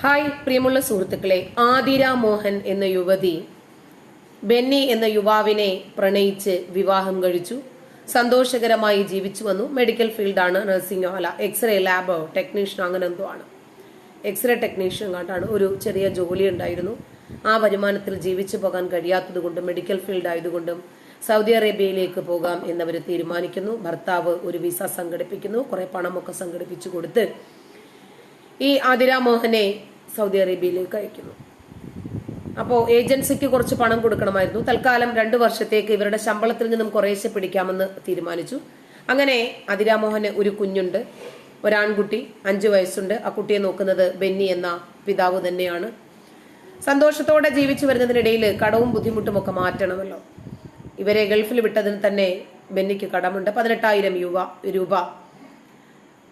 Hi പ്രിയമുള്ള സുഹൃത്തുക്കളെ. ആതിര മോഹൻ എന്ന യുവതി ബെന്നി എന്ന യുവാവിനെ പ്രണയിച്ച് വിവാഹം കഴിച്ചു. സന്തോഷകരമായി ജീവിച്ചു വന്നു. മെഡിക്കൽ ഫീൽഡാണ് നഴ്സിംഗ് അല്ല എക്സ്റേ ലാബ് ടെക്നീഷ്യൻ അങ്ങനെ എന്തോ ആണ്. എക്സ്റേ ടെക്നീഷ്യൻ കണ്ടാണ് ഒരു ചെറിയ ജോലി ഉണ്ടായിരുന്നു. ആ വരുമാനത്തിൽ ജീവിച്ചു പോകാൻ കഴിയാത്തതുകൊണ്ട് മെഡിക്കൽ ഫീൽഡ് ആയതുകൊണ്ടും സൗദി അറേബ്യയിലേക്ക് പോകാം എന്നവർ തീരുമാനിക്കുന്നു. ഭർത്താവ് ഒരു വിസ സംഘടിപ്പിക്കുന്നു. കുറെ പണമൊക്കെ സംഘടിപ്പിച്ചു കൊടുത്ത് ഈ ആതിര മോഹനെ സൗദി അറേബ്യയിലേക്ക് അയക്കുന്നു. അപ്പോൾ ഏജൻസിക്ക് കുറച്ച് പണം കൊടുക്കണമായിരുന്നു. തൽക്കാലം രണ്ടു വർഷത്തേക്ക് ഇവരുടെ ശമ്പളത്തിൽ നിന്നും കുറേശ്ശെ പിടിക്കാമെന്ന് തീരുമാനിച്ചു. അങ്ങനെ അതിരാമോഹന് ഒരു കുഞ്ഞുണ്ട് ഒരാൺകുട്ടി അഞ്ചു വയസ്സുണ്ട്. ആ കുട്ടിയെ നോക്കുന്നത് ബെന്നി എന്ന പിതാവ് തന്നെയാണ്. സന്തോഷത്തോടെ ജീവിച്ചു വരുന്നതിനിടയിൽ കടവും ബുദ്ധിമുട്ടും ഒക്കെ മാറ്റണമല്ലോ. ഇവരെ ഗൾഫിൽ വിട്ടതിന് തന്നെ ബെന്നിക്ക് കടമുണ്ട്. പതിനെട്ടായിരം രൂപ രൂപ.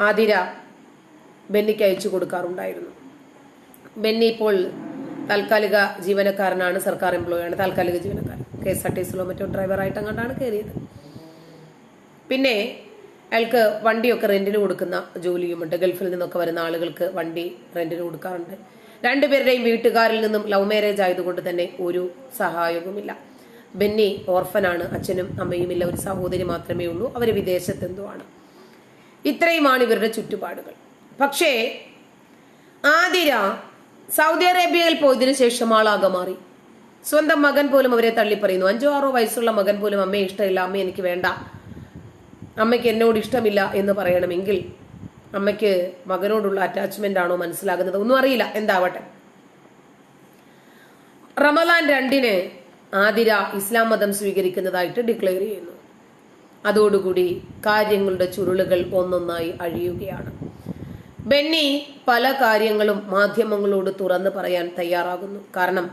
ആതിര ബെന്നിക്ക് അയച്ചു കൊടുക്കാറുണ്ടായിരുന്നു. ബെന്നി ഇപ്പോൾ താൽക്കാലിക ജീവനക്കാരനാണ് സർക്കാർ എംപ്ലോയി ആണ് താൽക്കാലിക ജീവനക്കാരൻ. കെ എസ് ആർ ടി സിയിലോ മറ്റോ ഡ്രൈവറായിട്ട് അങ്ങോട്ടാണ് കയറിയത്. പിന്നെ അയാൾക്ക് വണ്ടിയൊക്കെ റെന്റിന് കൊടുക്കുന്ന ജോലിയുമുണ്ട്. ഗൾഫിൽ നിന്നൊക്കെ വരുന്ന ആളുകൾക്ക് വണ്ടി റെന്റിന് കൊടുക്കാറുണ്ട്. രണ്ടുപേരുടെയും വീട്ടുകാരിൽ നിന്നും ലവ് മാരേജ് ആയതുകൊണ്ട് തന്നെ ഒരു സഹായവുമില്ല. ബെന്നി ഓർഫനാണ്. അച്ഛനും അമ്മയുമില്ല ഒരു സഹോദരി മാത്രമേ ഉള്ളൂ. അവർ വിദേശത്തെന്തോ ആണ്. ഇത്രയുമാണ് ഇവരുടെ ചുറ്റുപാടുകൾ. പക്ഷേ ആതിര സൗദി അറേബ്യയിൽ പോയതിനു ശേഷം ആളാകെ മാറി. സ്വന്തം മകൻ പോലും അവരെ തള്ളി പറയുന്നു അഞ്ചോ ആറോ വയസ്സുള്ള മകൻ പോലും അമ്മയെ ഇഷ്ടമില്ല. അമ്മ എനിക്ക് വേണ്ട. അമ്മയ്ക്ക് എന്നോട് ഇഷ്ടമില്ല എന്ന് പറയണമെങ്കിൽ അമ്മയ്ക്ക് മകനോടുള്ള അറ്റാച്ച്മെന്റ് ആണോ മനസ്സിലാകുന്നത് ഒന്നും അറിയില്ല. എന്താവട്ടെ. റമലാൻ രണ്ടിന് ആതിര ഇസ്ലാം മതം സ്വീകരിക്കുന്നതായിട്ട് ഡിക്ലെയർ ചെയ്യുന്നു. അതോടുകൂടി കാര്യങ്ങളുടെ ചുരുളുകൾ ഒന്നൊന്നായി അഴിയുകയാണ്. ബെന്നി പല കാര്യങ്ങളും മാധ്യമങ്ങളോട് തുറന്നു പറയാൻ തയ്യാറാകുന്നു. കാരണം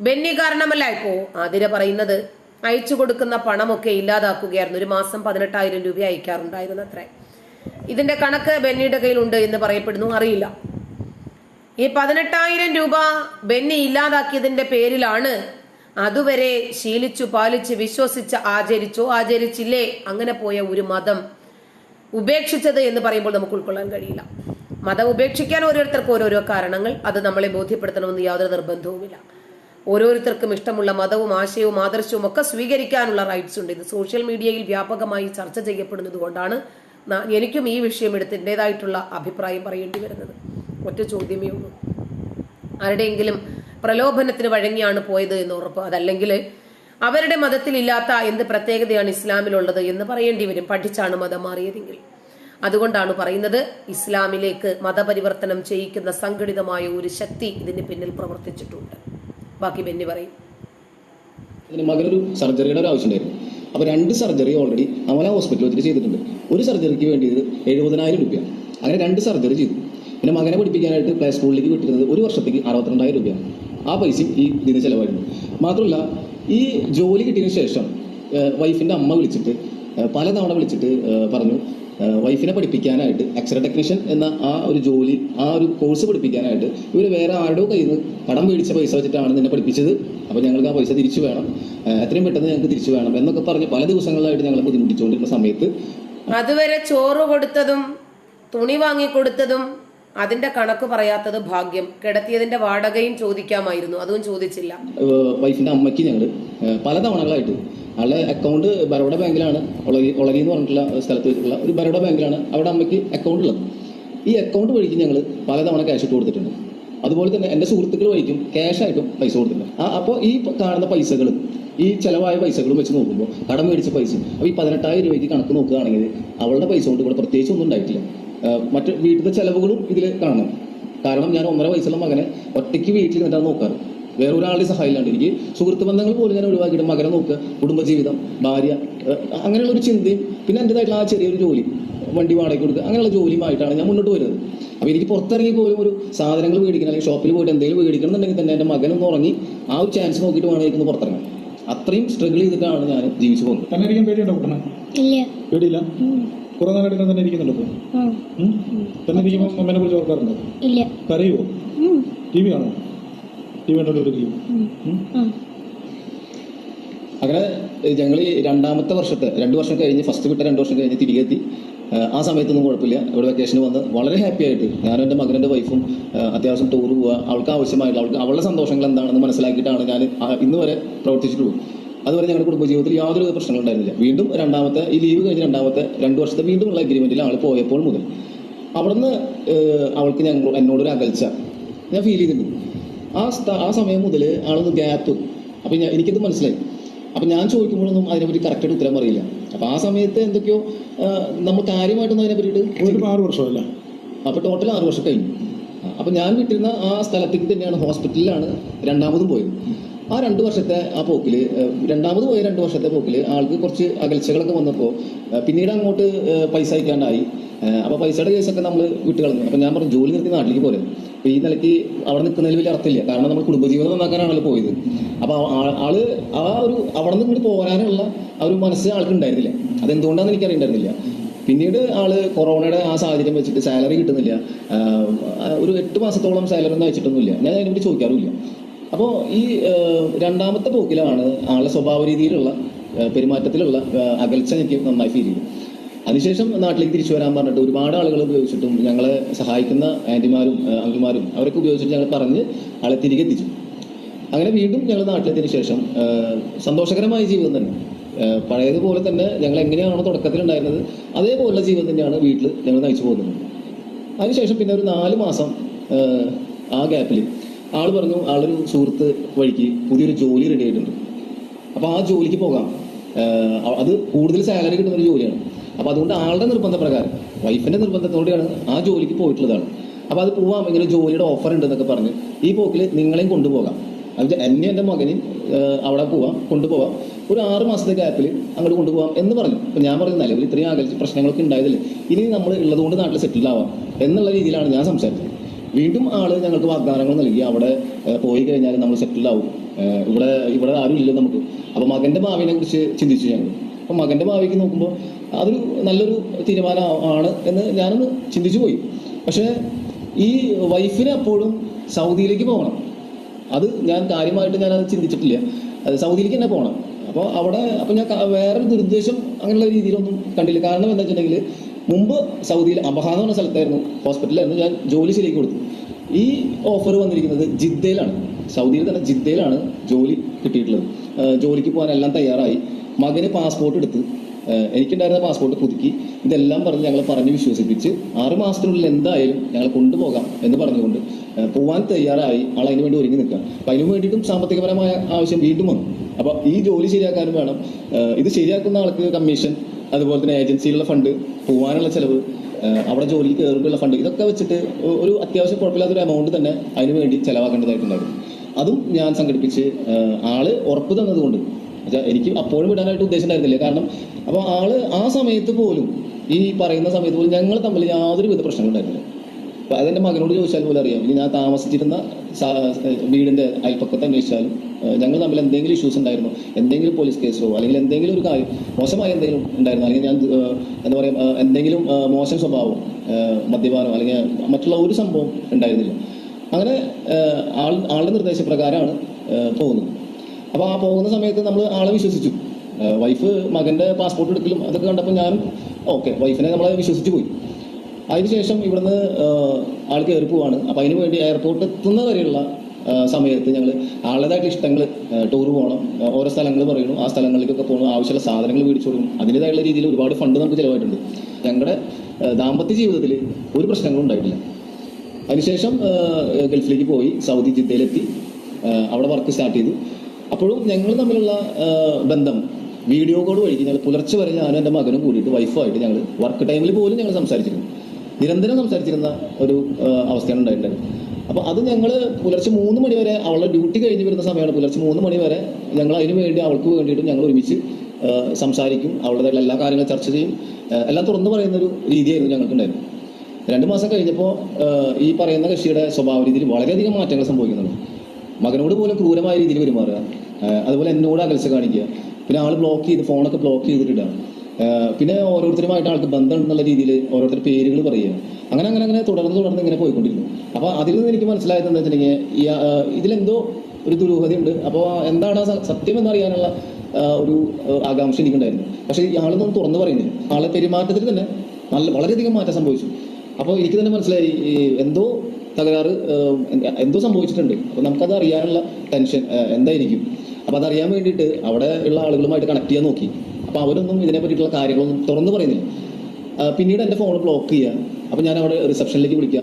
ബെന്നി കാരണമല്ല ഇപ്പോ ആതിര പറയുന്നത് അയച്ചു കൊടുക്കുന്ന പണമൊക്കെ ഇല്ലാതാക്കുകയായിരുന്നു. ഒരു മാസം പതിനെട്ടായിരം രൂപ അയക്കാറുണ്ടായിരുന്നു അത്രേ ഇതിന്റെ കണക്ക് ബെന്നിയുടെ കയ്യിലുണ്ട് എന്ന് പറയപ്പെടുന്നു. അറിയില്ല. ഈ പതിനെട്ടായിരം രൂപ ബെന്നി ഇല്ലാതാക്കിയതിന്റെ പേരിലാണ് അതുവരെ ശീലിച്ചു പാലിച്ച് വിശ്വസിച്ച് ആചരിച്ചു. ആചരിച്ചില്ലേ? അങ്ങനെ പോയ ഒരു മതം ഉപേക്ഷിച്ചത് എന്ന് പറയുമ്പോൾ നമുക്ക് ഉൾക്കൊള്ളാൻ കഴിയില്ല. മതം ഉപേക്ഷിക്കാൻ ഓരോരുത്തർക്കും ഓരോരോ കാരണങ്ങൾ. അത് നമ്മളെ ബോധ്യപ്പെടുത്തണമെന്ന് യാതൊരു നിർബന്ധവുമില്ല. ഓരോരുത്തർക്കും ഇഷ്ടമുള്ള മതവും ആശയവും ആദർശവും ഒക്കെ സ്വീകരിക്കാനുള്ള റൈറ്റ്സ് ഉണ്ട്. ഇത് സോഷ്യൽ മീഡിയയിൽ വ്യാപകമായി ചർച്ച ചെയ്യപ്പെടുന്നത് കൊണ്ടാണ് എനിക്കും ഈ വിഷയം എടുത്ത് എന്റേതായിട്ടുള്ള അഭിപ്രായം പറയേണ്ടി വരുന്നത്. ഒറ്റ ചോദ്യമേ ഉള്ളൂ. ആരുടെയെങ്കിലും പ്രലോഭനത്തിന് വഴങ്ങിയാണ് പോയത് എന്ന് ഉറപ്പ്. അതല്ലെങ്കിൽ അവരുടെ മതത്തിൽ ഇല്ലാത്ത എന്ത് പ്രത്യേകതയാണ് ഇസ്ലാമിലുള്ളത് എന്ന് പറയേണ്ടി വരും. പഠിച്ചാണ് മതം മാറിയതെങ്കിൽ. അതുകൊണ്ടാണ് പറയുന്നത് ഇസ്ലാമിലേക്ക് മതപരിവർത്തനം ചെയ്യിക്കുന്ന സംഘടിതമായ ഒരു ശക്തി ഇതിന് പിന്നിൽ പ്രവർത്തിച്ചിട്ടുണ്ട്. ബാക്കി ബെന്നി പറയും. മകനൊരു സർജറിയുടെ ഒരു ആവശ്യമുണ്ടായിരുന്നു. അപ്പോൾ രണ്ട് സർജറി ഓൾറെഡി അമല ഹോസ്പിറ്റലിൽ വെച്ചിട്ട് ചെയ്തിട്ടുണ്ട്. ഒരു സർജറിക്ക് വേണ്ടിയത് എഴുപതിനായിരം രൂപ അങ്ങനെ രണ്ട് സർജറി ചെയ്തു. പിന്നെ മകനെ പഠിപ്പിക്കാനായിട്ട് പ്ലേ സ്കൂളിലേക്ക് വിട്ടിരുന്നത് ഒരു വർഷത്തേക്ക് അറുപത്തിരണ്ടായിരം രൂപയാണ്. ആ പൈസയും ഈ ഇതിന് ചിലവായിരുന്നു. മാത്രമല്ല ഈ ജോലി കിട്ടിയതിന് ശേഷം വൈഫിന്റെ അമ്മ വിളിച്ചിട്ട് പലതവണ വിളിച്ചിട്ട് പറഞ്ഞു വൈഫിനെ പഠിപ്പിക്കാനായിട്ട് എക്സ്റേ ടെക്നീഷ്യൻ എന്ന ആ ഒരു ജോലി ആ ഒരു കോഴ്സ് പഠിപ്പിക്കാനായിട്ട് ഇവർ വേറെ ആരുടെയോ കയ്യിൽ നിന്ന് കടം മേടിച്ച പൈസ വെച്ചിട്ടാണ് നിന്നെ പഠിപ്പിച്ചത്. അപ്പോൾ ഞങ്ങൾക്ക് ആ പൈസ തിരിച്ചു വേണം. എത്രയും പെട്ടെന്ന് ഞങ്ങൾക്ക് തിരിച്ചു വേണം എന്നൊക്കെ പറഞ്ഞ് പല ദിവസങ്ങളിലായിട്ട് ഞങ്ങൾ ബുദ്ധിമുട്ടിച്ചുകൊണ്ടിരുന്ന സമയത്ത് അതുവരെ ചോറ് കൊടുത്തതും തുണി വാങ്ങിക്കൊടുത്തതും അതിന്റെ കണക്ക് പറയാത്തത് ഭാഗ്യം. കിടത്തിയതിന്റെ വാടകയും ചോദിക്കാമായിരുന്നു. അതും ചോദിച്ചില്ല. വൈഫിന്റെ അമ്മയ്ക്ക് ഞങ്ങൾ പല തവണകളായിട്ട് ആളുടെ അക്കൗണ്ട് ബറോഡ ബാങ്കിലാണ്. ഒളരി ഒളരി എന്ന് പറഞ്ഞിട്ടുള്ള സ്ഥലത്ത് വെച്ചിട്ടുള്ള ഒരു ബറോഡ ബാങ്കിലാണ് അവിടെ അമ്മയ്ക്ക് അക്കൗണ്ട് ഉള്ളത്. ഈ അക്കൗണ്ട് വഴിക്ക് ഞങ്ങൾ പലതവണ ക്യാഷ് ഇട്ട് കൊടുത്തിട്ടുണ്ട്. അതുപോലെ തന്നെ എന്റെ സുഹൃത്തുക്കൾ വഴിക്കും ക്യാഷ് ആയിട്ടും പൈസ കൊടുത്തിട്ടുണ്ട്. ആ അപ്പോൾ ഈ കാണുന്ന പൈസകൾ ഈ ചിലവായ പൈസകളും വെച്ച് നോക്കുമ്പോൾ കടം മേടിച്ച പൈസ അപ്പോൾ ഈ പതിനെട്ടായിരം രൂപയ്ക്ക് കണക്ക് നോക്കുകയാണെങ്കിൽ അവളുടെ പൈസ കൊണ്ട് ഇവിടെ പ്രത്യേകിച്ച് ഒന്നും ഉണ്ടായിട്ടില്ല. മറ്റ് വീട്ടിലെ ചിലവുകളും ഇതിൽ കാണണം. കാരണം ഞാൻ ഒന്നര വയസ്സുള്ള മകനെ ഒറ്റയ്ക്ക് വീട്ടിൽ നിന്നിട്ടാണ് നോക്കാറ്. വേറെ ഒരാളുടെ സഹായമില്ലാണ്ട് എനിക്ക് സുഹൃത്ത് ബന്ധങ്ങൾ പോലും ഞാൻ ഒഴിവാക്കിയിട്ട് മകനെ നോക്കുക കുടുംബജീവിതം ഭാര്യ അങ്ങനെയുള്ള ഒരു ചിന്തയും പിന്നെ എന്റെതായിട്ടുള്ള ആ ചെറിയൊരു ജോലി വണ്ടി വാടക കൊടുക്കുക അങ്ങനെയുള്ള ജോലിയുമായിട്ടാണ് ഞാൻ മുന്നോട്ട് വരുന്നത് അപ്പോൾ എനിക്ക് പുറത്തിറങ്ങി പോലും ഒരു സാധനങ്ങൾ മേടിക്കണം അല്ലെങ്കിൽ ഷോപ്പിൽ പോയിട്ട് എന്തെങ്കിലും മേടിക്കണം എന്നുണ്ടെങ്കിൽ തന്നെ എന്റെ മകനൊന്ന് ഉറങ്ങി ആ ഒരു ചാൻസ് നോക്കിയിട്ട് വേണം എനിക്കൊന്ന് പുറത്തിറങ്ങാൻ. അത്രയും സ്ട്രഗിൾ ചെയ്തിട്ടാണ് ഞാൻ ജീവിച്ചു പോകുന്നത്. തന്നെ ഇരിക്കാൻ പേടിയുണ്ടോ കുട്ടനെ? പേടിയില്ല. കുറെ നാളായിട്ട് തന്നെ ഇരിക്കുന്നുണ്ടോ? തന്നെ ഇരിക്കുമ്പോൾ അമ്മേനെ കുറിച്ച് ഓർക്കാറുണ്ടോ? ഉം. ടി വി കാണോ ടി വി ഒരു ഉം. ഉം. അങ്ങനെ ഞങ്ങൾ ഈ രണ്ടാമത്തെ വർഷത്തെ രണ്ട് വർഷം കഴിഞ്ഞ് ഫസ്റ്റ് വിട്ട രണ്ട് വർഷം കഴിഞ്ഞ് തിരികെ എത്തി. ആ സമയത്തൊന്നും കുഴപ്പമില്ല. ഇവിടെ വെക്കേഷന് വന്ന് വളരെ ഹാപ്പി ആയിട്ട് ഞാനും എന്റെ മകനെന്റെ വൈഫും അത്യാവശ്യം ടൂർ പോവുക അവൾക്ക് ആവശ്യമായിട്ടുള്ള അവൾക്ക് അവളുടെ സന്തോഷങ്ങൾ എന്താണെന്ന് മനസ്സിലാക്കിയിട്ടാണ് ഞാൻ ഇന്ന് വരെ പ്രവർത്തിച്ചിട്ടുള്ളൂ അതുവരെ ഞങ്ങളുടെ കുടുംബജീവിതത്തിൽ യാതൊരു പ്രശ്നങ്ങളും ഉണ്ടായിരുന്നില്ല. വീണ്ടും രണ്ടാമത്തെ ഈ ലീവ് കഴിഞ്ഞ് രണ്ടാമത്തെ രണ്ട് വർഷത്തെ വീണ്ടുമുള്ള അഗ്രിമെന്റിൽ ആൾ പോയപ്പോൾ മുതൽ അവിടുന്ന് അവൾക്ക് ഞങ്ങൾ എന്നോടൊരു അകൽച്ച ഞാൻ ഫീൽ ചെയ്തിട്ടുണ്ട്. ആ സ്ഥ- ആ സമയം മുതൽ ആളൊന്ന് ഗ്യാപ്പ് അപ്പം ഞാൻ എനിക്കത് മനസ്സിലായി. അപ്പം ഞാൻ ചോദിക്കുമ്പോഴൊന്നും അതിനെപ്പറ്റി കറക്റ്റായിട്ട് ഉത്തരം അറിയില്ല അപ്പം ആ സമയത്ത് എന്തൊക്കെയോ നമ്മൾ കാര്യമായിട്ടൊന്നും അതിനെ പറ്റിയിട്ട് ആറ് വർഷമല്ല? അപ്പം ടോട്ടൽ ആറ് വർഷം കഴിഞ്ഞു. അപ്പം ഞാൻ വിട്ടിരുന്ന ആ സ്ഥലത്തേക്ക് തന്നെയാണ് ഹോസ്പിറ്റലിലാണ് രണ്ടാമതും പോയത്. ആ രണ്ട് വർഷത്തെ ആ പോക്കിൽ രണ്ടാമത് പോയ രണ്ട് വർഷത്തെ പോക്കിൽ ആൾക്ക് കുറച്ച് അകൽച്ചകളൊക്കെ വന്നപ്പോൾ പിന്നീട് അങ്ങോട്ട് പൈസ അയക്കാണ്ടായി. അപ്പോൾ പൈസയുടെ കേസൊക്കെ നമ്മൾ വിട്ട് കളഞ്ഞു അപ്പോൾ ഞാൻ പറഞ്ഞു ജോലി നിർത്തി നാട്ടിലേക്ക് പോരെ. ഈ നിലയ്ക്ക് അവിടെ നിൽക്കുന്നതിൽ വലിയ അർത്ഥമില്ല. കാരണം നമ്മൾ കുടുംബജീവിതം നന്നാക്കാനാണല്ലോ പോയത്. അപ്പോൾ ആൾ ആ ഒരു അവിടെ നിന്ന് ഇങ്ങോട്ട് പോരാനുള്ള ആ ഒരു മനസ്സ് ആൾക്ക് ഉണ്ടായിരുന്നില്ല. അതെന്തുകൊണ്ടാണെന്ന് എനിക്ക് അറിയണ്ടായിരുന്നില്ല പിന്നീട് ആൾ കൊറോണയുടെ ആ സാഹചര്യം വെച്ചിട്ട് സാലറി കിട്ടുന്നില്ല. ഒരു എട്ട് മാസത്തോളം സാലറി ഒന്നും അയച്ചിട്ടൊന്നുമില്ല. ഞാൻ അതിനെ അതിനെപ്പറ്റി ചോദിക്കാറുമില്ല. അപ്പോൾ ഈ രണ്ടാമത്തെ പോക്കിലാണ് ആളുടെ സ്വഭാവ രീതിയിലുള്ള പെരുമാറ്റത്തിലുള്ള അകൽച്ച എനിക്ക് നന്നായി ഫീൽ ചെയ്തു അതിനുശേഷം നാട്ടിലേക്ക് തിരിച്ചു വരാൻ പറഞ്ഞിട്ട് ഒരുപാട് ആളുകൾ ഉപയോഗിച്ചിട്ടും ഞങ്ങളെ സഹായിക്കുന്ന ആന്റിമാരും അങ്കിമാരും അവരൊക്കെ ഉപയോഗിച്ചിട്ട് ഞങ്ങൾ പറഞ്ഞ് ആളെ തിരികെ എത്തിച്ചു. അങ്ങനെ വീണ്ടും ഞങ്ങൾ നാട്ടിലെത്തിയതിനു ശേഷം സന്തോഷകരമായ ജീവിതം തന്നെ. പഴയതുപോലെ തന്നെ ഞങ്ങൾ എങ്ങനെയാണോ തുടക്കത്തിലുണ്ടായിരുന്നത് അതേപോലുള്ള ജീവിതം തന്നെയാണ് വീട്ടിൽ ഞങ്ങൾ നയിച്ചു പോകുന്നത്. അതിനുശേഷം പിന്നെ ഒരു നാല് മാസം ആ ഗ്യാപ്പിൽ ആൾ പറഞ്ഞു ആളൊരു സുഹൃത്ത് വഴിക്ക് പുതിയൊരു ജോലി റെഡി ആയിട്ടുണ്ട്. അപ്പോൾ ആ ജോലിക്ക് പോകാം. അത് കൂടുതൽ സാലറി കിട്ടുന്ന ഒരു ജോലിയാണ്. അപ്പോൾ അതുകൊണ്ട് ആളുടെ നിർബന്ധപ്രകാരം വൈഫിന്റെ നിർബന്ധത്തോടെയാണ് ആ ജോലിക്ക് പോയിട്ടുള്ളതാണ്. അപ്പോൾ അത് പോവാം ഇങ്ങനെ ജോലിയുടെ ഓഫർ ഉണ്ട് എന്നൊക്കെ പറഞ്ഞ് ഈ പോക്കിൽ നിങ്ങളെയും കൊണ്ടുപോകാം. അത് എന്നെ എന്റെ മകനെയും ആ, അവിടെ പോവാം കൊണ്ടുപോവാം. ഒരു ആറ് മാസത്തെ ഗ്യാപ്പിൽ അങ്ങോട്ട് കൊണ്ടുപോകാം എന്ന് പറഞ്ഞു. അപ്പോൾ ഞാൻ പറഞ്ഞു നിലവിൽ ഇത്രയും അകലിച്ച് പ്രശ്നങ്ങളൊക്കെ ഉണ്ടായതില്ലേ? ഇനി നമ്മൾ ഉള്ളതുകൊണ്ട് നാട്ടിൽ സെറ്റിൽ ആവാം. എന്നുള്ള രീതിയിലാണ് ഞാൻ സംസാരിച്ചത്. വീണ്ടും ആൾ ഞങ്ങൾക്ക് വാഗ്ദാനങ്ങൾ നൽകി അവിടെ പോയി കഴിഞ്ഞാൽ നമ്മൾ സെറ്റിൽ ആവും. ഇവിടെ ഇവിടെ ആരും ഇല്ല നമുക്ക്. അപ്പോൾ മകന്റെ ഭാവിനെ കുറിച്ച് ചിന്തിച്ചു ഞങ്ങൾ അപ്പോൾ മകന്റെ ഭാവിക്ക് നോക്കുമ്പോൾ അതൊരു നല്ലൊരു തീരുമാനമാണ് എന്ന് ഞാനൊന്ന് ചിന്തിച്ചു പോയി. പക്ഷേ ഈ വൈഫിന് അപ്പോഴും സൗദിയിലേക്ക് പോകണം. അത് ഞാൻ കാര്യമായിട്ട് ഞാനത് ചിന്തിച്ചിട്ടില്ല. അത് സൗദിയിലേക്ക് തന്നെ പോകണം. അപ്പോൾ അവിടെ അപ്പോൾ ഞാൻ വേറൊരു ദുരുദ്ദേശം അങ്ങനെയുള്ള രീതിയിലൊന്നും കണ്ടില്ല. കാരണം എന്താ വെച്ചിട്ടുണ്ടെങ്കിൽ മുമ്പ് സൗദിയിൽ അബഹ എന്ന സ്ഥലത്തായിരുന്നു ഹോസ്പിറ്റലായിരുന്നു ഞാൻ ജോലി ശരിയാക്കി കൊടുത്തു. ഈ ഓഫർ വന്നിരിക്കുന്നത് ജിദ്ദയിലാണ്. സൗദിയിൽ തന്നെ ജിദ്ദയിലാണ് ജോലി കിട്ടിയിട്ടുള്ളത്. ജോലിക്ക് പോകാൻ എല്ലാം തയ്യാറായി. മകന് പാസ്പോർട്ട് എടുത്ത് എനിക്കുണ്ടായിരുന്ന പാസ്പോർട്ട് പുതുക്കി. ഇതെല്ലാം പറഞ്ഞ് ഞങ്ങൾ പറഞ്ഞ് വിശ്വസിപ്പിച്ച് ആറ് മാസത്തിനുള്ളിൽ എന്തായാലും ഞങ്ങൾ കൊണ്ടുപോകാം എന്ന് പറഞ്ഞുകൊണ്ട് പോവാൻ തയ്യാറായി. ആൾ അതിന് വേണ്ടി ഒരുങ്ങി നിൽക്കുക അപ്പം അതിനു വേണ്ടിയിട്ടും സാമ്പത്തികപരമായ ആവശ്യം വീണ്ടും വന്നു. അപ്പോൾ ഈ ജോലി ശരിയാക്കാനും വേണം. ഇത് ശരിയാക്കുന്ന ആൾക്ക് കമ്മീഷൻ അതുപോലെ തന്നെ ഏജൻസിയിലുള്ള ഫണ്ട് പോകാനുള്ള ചെലവ് അവിടെ ജോലിക്ക് കയറുമ്പോഴുള്ള ഫണ്ട് ഇതൊക്കെ വെച്ചിട്ട് ഒരു അത്യാവശ്യം കുഴപ്പമില്ലാത്തൊരു എമൗണ്ട് തന്നെ അതിനു വേണ്ടി ചിലവാക്കേണ്ടതായിട്ടുണ്ടായിരുന്നു. അതും ഞാൻ സംഘടിപ്പിച്ച് ആൾ ഉറപ്പ് തന്നതുകൊണ്ട് എനിക്ക് അപ്പോഴും വിടാനായിട്ട് ഉദ്ദേശം ഉണ്ടായിരുന്നില്ല. കാരണം അപ്പോൾ ആൾ ആ സമയത്ത് പോലും ഈ പറയുന്ന സമയത്ത് പോലും ഞങ്ങൾ തമ്മിൽ യാതൊരു വിധ പ്രശ്നങ്ങളും ഉണ്ടായിരുന്നില്ല അപ്പൊ അതെന്റെ മകനോട് ചോദിച്ചാൽ പോലും അറിയാം. ഇനി ഞാൻ താമസിച്ചിരുന്ന വീടിന്റെ അയൽപ്പക്കത്ത് അന്വേഷിച്ചാലും ഞങ്ങൾ തമ്മിൽ എന്തെങ്കിലും ഇഷ്യൂസ് ഉണ്ടായിരുന്നു? എന്തെങ്കിലും പോലീസ് കേസോ അല്ലെങ്കിൽ എന്തെങ്കിലും ഒരു കാര്യം മോശമായ എന്തെങ്കിലും ഉണ്ടായിരുന്നു? അല്ലെങ്കിൽ ഞാൻ എന്താ പറയുക എന്തെങ്കിലും മോശം സ്വഭാവം മദ്യപാനം അല്ലെങ്കിൽ മറ്റുള്ള ഒരു സംഭവം ഉണ്ടായിരുന്നില്ല. അങ്ങനെ ആൾ ആളുടെ നിർദ്ദേശപ്രകാരമാണ് പോകുന്നത്. അപ്പോൾ ആ പോകുന്ന സമയത്ത് നമ്മൾ ആളെ വിശ്വസിച്ചു. വൈഫ് മകന്റെ പാസ്പോർട്ട് എടുക്കലും അതൊക്കെ കണ്ടപ്പോൾ ഞാനും ഓക്കെ വൈഫിനെ നമ്മളെ വിശ്വസിച്ച് പോയി. അതിനുശേഷം ഇവിടുന്ന് ആൾ കയറി പോവാണ്. അപ്പം അതിന് വേണ്ടി എയർപോർട്ട് എത്തുന്ന വരെയുള്ള സമയത്ത് ഞങ്ങൾ ആളുടേതായിട്ട് ഇഷ്ടങ്ങൾ ടൂർ പോകണം ഓരോ സ്ഥലങ്ങൾ പറയണം. ആ സ്ഥലങ്ങളിലേക്കൊക്കെ പോകണം ആവശ്യമുള്ള സാധനങ്ങൾ മേടിച്ചു കൊടുക്കും. അതിന്റെതായുള്ള രീതിയിൽ ഒരുപാട് ഫണ്ട് നമുക്ക് ചിലവായിട്ടുണ്ട്. ഞങ്ങളുടെ ദാമ്പത്യ ജീവിതത്തിൽ ഒരു പ്രശ്നങ്ങളും ഉണ്ടായിട്ടില്ല. അതിനുശേഷം ഗൾഫിലേക്ക് പോയി സൗദി ജിദ്ദയിലെത്തി. അവിടെ വർക്ക് സ്റ്റാർട്ട് ചെയ്തു. അപ്പോഴും ഞങ്ങൾ തമ്മിലുള്ള ബന്ധം വീഡിയോ കോൾ വഴി ഞങ്ങൾ പുലർച്ചെ വരെ ഞാനും എന്റെ മകനും കൂടിയിട്ട് വൈഫുമായിട്ട് ഞങ്ങൾ വർക്ക് ടൈമിൽ പോലും ഞങ്ങൾ സംസാരിച്ചിരുന്നു. നിരന്തരം സംസാരിച്ചിരുന്ന ഒരു അവസ്ഥയാണ് ഉണ്ടായിട്ടുണ്ടായിരുന്നത് അപ്പോൾ അത് ഞങ്ങൾ പുലർച്ചെ മൂന്ന് മണി വരെ അവളുടെ ഡ്യൂട്ടി കഴിഞ്ഞ് വരുന്ന സമയമാണ് പുലർച്ചെ മൂന്ന് മണി വരെ ഞങ്ങൾ അതിന് വേണ്ടി അവൾക്ക് വേണ്ടിയിട്ട് ഞങ്ങൾ ഒരുമിച്ച് സംസാരിക്കും. അവളുടെ എല്ലാ കാര്യങ്ങളും ചർച്ച ചെയ്യും. എല്ലാം തുറന്നു പറയുന്ന ഒരു രീതിയായിരുന്നു ഞങ്ങൾക്കുണ്ടായിരുന്നത്. രണ്ട് മാസം കഴിഞ്ഞപ്പോൾ ഈ പറയുന്ന കക്ഷിയുടെ സ്വഭാവ രീതിയിൽ വളരെയധികം മാറ്റങ്ങൾ സംഭവിക്കുന്നുണ്ട്. മകനോട് പോലും ക്രൂരമായ രീതിയിൽ പെരുമാറുക അതുപോലെ എന്നോട് അകൽച്ച കാണിക്കുക പിന്നെ ആൾ ബ്ലോക്ക് ചെയ്ത് ഫോണൊക്കെ ബ്ലോക്ക് ചെയ്തിട്ടിടുക ആഹ് പിന്നെ ഓരോരുത്തരുമായിട്ട് ആൾക്ക് ബന്ധം എന്നുള്ള രീതിയിൽ ഓരോരുത്തർ പേരുകൾ പറയുക. അങ്ങനെ അങ്ങനെ അങ്ങനെ തുടർന്ന് തുടർന്ന് ഇങ്ങനെ പോയിക്കൊണ്ടിരുന്നു അപ്പോൾ അതിൽ നിന്ന് എനിക്ക് മനസ്സിലായത് എന്താ വെച്ചിട്ടുണ്ടെങ്കിൽ ഇതിലെന്തോ ഒരു ദുരൂഹതയുണ്ട്. അപ്പോൾ എന്താണ് സത്യം എന്നറിയാനുള്ള ഒരു ആകാംക്ഷ എനിക്കുണ്ടായിരുന്നു. പക്ഷേ ഈ ആളൊന്നും തുറന്നു പറയുന്നില്ല. ആളെ പെരുമാറ്റത്തിൽ തന്നെ നല്ല വളരെയധികം മാറ്റം സംഭവിച്ചു. അപ്പോൾ എനിക്ക് തന്നെ മനസ്സിലായി എന്തോ തകരാറ് എന്തോ സംഭവിച്ചിട്ടുണ്ട്. അപ്പോൾ നമുക്കത് അറിയാനുള്ള ടെൻഷൻ എന്തായിരിക്കും? അപ്പോൾ അതറിയാൻ വേണ്ടിയിട്ട് അവിടെ ഉള്ള ആളുകളുമായിട്ട് കണക്ട് ചെയ്യാൻ നോക്കി. അപ്പോൾ അവരൊന്നും ഇതിനെ പറ്റിയിട്ടുള്ള കാര്യങ്ങളൊന്നും തുറന്നു പറയുന്നില്ല. പിന്നീട് എന്റെ ഫോൺ ബ്ലോക്ക് ചെയ്യുക അപ്പോൾ ഞാൻ അവിടെ റിസപ്ഷനിലേക്ക് വിളിക്കുക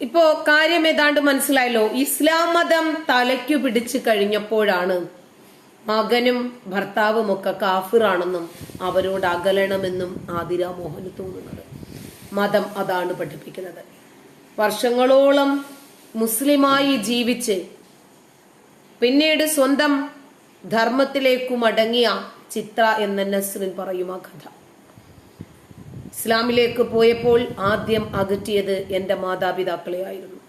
ഇപ്പോ കാര്യം ഏതാണ്ട് മനസ്സിലായല്ലോ. ഇസ്ലാം മതം തലയ്ക്കു പിടിച്ചു കഴിഞ്ഞപ്പോഴാണ് മകനും ഭർത്താവും ഒക്കെ കാഫിറാണെന്നും അവരോട് അകലണമെന്നും ആതിര മോഹന് തോന്നുന്നത്. മതം അതാണ് പഠിപ്പിക്കുന്നത്. വർഷങ്ങളോളം മുസ്ലിമായി ജീവിച്ച് പിന്നീട് സ്വന്തം ധർമ്മത്തിലേക്കു മടങ്ങിയ ചിത്ര എന്ന നസ്രിൻ പറയും ആ കഥ. ഇസ്ലാമിലേക്ക് പോയപ്പോൾ ആദ്യം അകറ്റിയത് എന്റെ മാതാപിതാക്കളെ ആയിരുന്നു.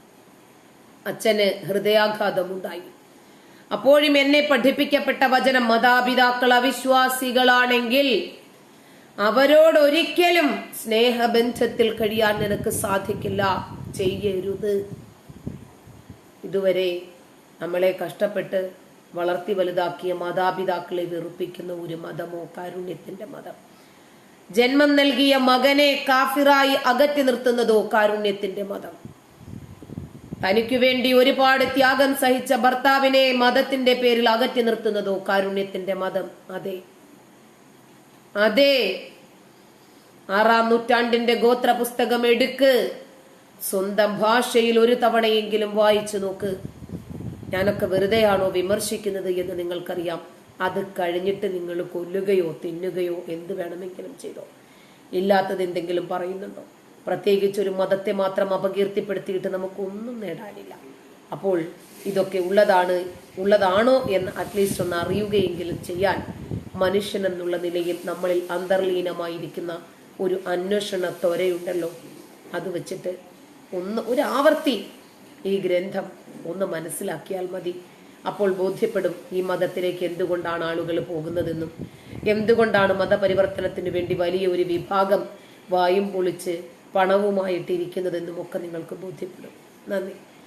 അച്ഛന് ഹൃദയാഘാതമുണ്ടായി. അപ്പോഴും എന്നെ പഠിപ്പിക്കപ്പെട്ട വചനം മാതാപിതാക്കൾ അവിശ്വാസികളാണെങ്കിൽ അവരോട് ഒരിക്കലും സ്നേഹബന്ധത്തിൽ കഴിയാൻ നിനക്ക് സാധിക്കില്ല. ചെയ്യരുത്. ഇതുവരെ നമ്മളെ കഷ്ടപ്പെട്ട് വളർത്തി വലുതാക്കിയ മാതാപിതാക്കളെ വെറുപ്പിക്കുന്ന ഒരു മതമോ കാരുണ്യത്തിന്റെ മതം. ജന്മം നൽകിയ മകനെ കാഫിറായി അകറ്റി നിർത്തുന്നതോ കാരുണ്യത്തിന്റെ മതം. തനിക്കു വേണ്ടി ഒരുപാട് ത്യാഗം സഹിച്ച ഭർത്താവിനെ മതത്തിന്റെ പേരിൽ അകറ്റി നിർത്തുന്നതോ കാരുണ്യത്തിന്റെ മതം. അതെ. അതെ. ആറാം നൂറ്റാണ്ടിന്റെ ഗോത്ര പുസ്തകം എടുക്ക്. സ്വന്തം ഭാഷയിൽ ഒരു തവണയെങ്കിലും വായിച്ചു നോക്ക്. ഞാനൊക്കെ വെറുതെയാണോ വിമർശിക്കുന്നത് എന്ന് നിങ്ങൾക്കറിയാം. അത് കഴിഞ്ഞിട്ട് നിങ്ങൾ കൊല്ലുകയോ തിന്നുകയോ എന്ത് വേണമെങ്കിലും ചെയ്തോ. ഇല്ലാത്തത് എന്തെങ്കിലും പറയുന്നുണ്ടോ? പ്രത്യേകിച്ച് ഒരു മതത്തെ മാത്രം അപകീർത്തിപ്പെടുത്തിയിട്ട് നമുക്കൊന്നും നേടാനില്ല. അപ്പോൾ ഇതൊക്കെ ഉള്ളതാണ് ഉള്ളതാണോ എന്ന് അറ്റ്ലീസ്റ്റ് ഒന്ന് അറിയുകയെങ്കിലും ചെയ്യാൻ മനുഷ്യൻ എന്നുള്ള നിലയിൽ നമ്മളിൽ അന്തർലീനമായിരിക്കുന്ന ഒരു അന്വേഷണ ത്വരയുണ്ടല്ലോ. അത് വെച്ചിട്ട് ഒന്ന് ഒരു ആവർത്തി ഈ ഗ്രന്ഥം ഒന്ന് മനസ്സിലാക്കിയാൽ മതി. അപ്പോൾ ബോധ്യപ്പെടും ഈ മതത്തിലേക്ക് എന്തുകൊണ്ടാണ് ആളുകൾ പോകുന്നതെന്നും. എന്തുകൊണ്ടാണ് മതപരിവർത്തനത്തിന് വേണ്ടി വലിയ ഒരു വിഭാഗം വായും പൊളിച്ച് പണവുമായിട്ടിരിക്കുന്നതെന്നും ഒക്കെ നിങ്ങൾക്ക് ബോധ്യപ്പെടും. നന്ദി.